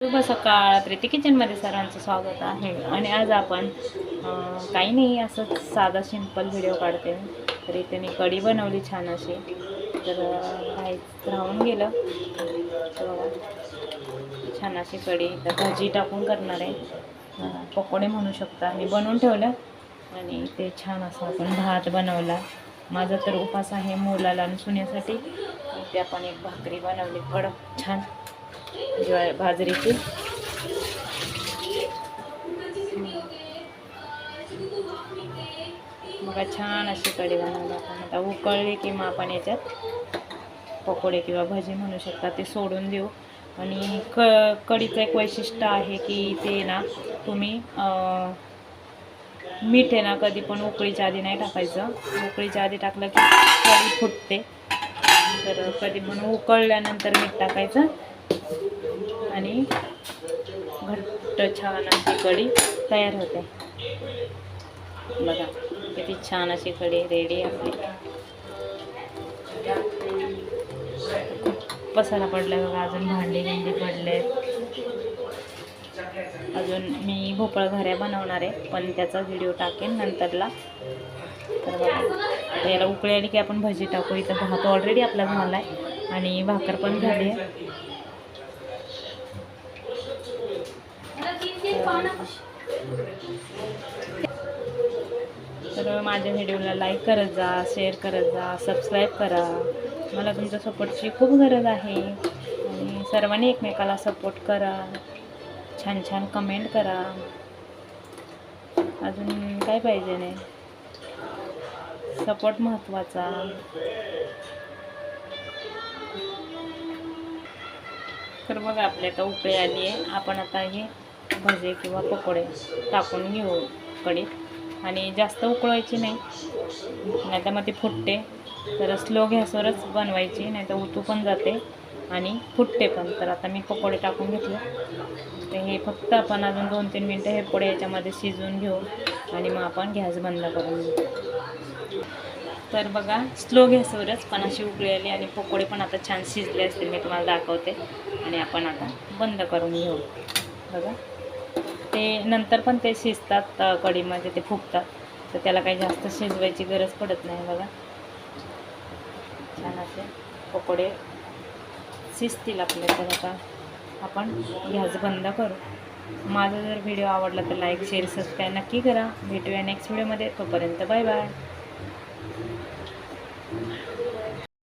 शुभ सकाळ. प्रीती किचनमध्ये सरांचं स्वागत आहे. आणि आज आपण काही नाही असंच साधा सिंपल व्हिडिओ काढते. तर इथे मी कढी बनवली छान अशी. तर काहीच राहून गेलं. तर छान अशी कढी. तर भाजी टाकून करणार आहे. पकोडे म्हणू शकता. मी बनवून ठेवलं. आणि ते छान असं आपण भात बनवला. माझा तर उपास आहे मुलाला आणि सुनेसाठी ते आपण एक भाकरी बनवली. कडक छान. ज्वारी बाजरीची मग छान अशी कढी बनवली आपण. आता उकळली की मग आपण याच्यात पकोडे किंवा भजी म्हणू शकता ते सोडून देऊ. आणि क कढीचं एक वैशिष्ट्य आहे की ते ना तुम्ही मीठ आहे ना कधी पण उकळीच्या आधी नाही टाकायचं. उकळीच्या आधी टाकलं की कढी फुटते. तर कधी पण उकळल्यानंतर मीठ टाकायचं. आणि घट्ट छान अशी कढी तयार होते. बघा किती छान अशी कढी रेडी आहे आपली. पसारा पडला बघा अजून भांडी गिंडी पडले अजून मी भोपळ घऱ्या बनवणार आहे पण त्याचा व्हिडिओ टाकेन नंतरला. तर बघा याला उकळी आली की आपण भजी टाकू. इथं भात ऑलरेडी आपला झाला आहे आणि भाकर पण झाली आहे. तर माझ्या व्हिडिओला लाईक करत जा शेअर करत जा सबस्क्राईब करा. मला तुमच्या सपोर्टची खूप गरज आहे. आणि सर्वांनी एकमेकाला सपोर्ट करा. छान छान कमेंट करा. अजून काय पाहिजे नाही? सपोर्ट महत्त्वाचा तर बघा आपल्या आता उकळी आली आहे. आपण आता हे भजे किंवा पकोडे टाकून घेऊ कडीत आणि जास्त उकळवायची नाही. नाहीतर मग ते फुटते. तर स्लो गॅसवरच बनवायची नाही तर उतू पण जाते आणि फुटते पण. तर आता मी पकोडे टाकून घेतले. तर हे फक्त आपण अजून दोन तीन मिनटं हे पोळे याच्यामध्ये शिजवून घेऊ आणि मग आपण गॅस बंद करून घेऊ. तर बघा स्लो गॅसवरच पण अशी उकळी आली आणि पकोडे पण आता छान शिजले असतील. मी तुम्हाला दाखवते. आणि आपण आता बंद करून घेऊ. बघा. ते नंतर पण ते शिजतात कडीमध्ये ते फुगतात. तर त्याला काही जास्त शिजवायची गरज पडत नाही बघा. छान असे पकोडे शिजतील आपले. तर आता आपण गॅस बंद करू. माझा जर व्हिडिओ आवडला तर लाईक शेअर सबस्क्राईब नक्की करा. भेटूया नेक्स्ट व्हिडिओमध्ये. तोपर्यंत बाय बाय.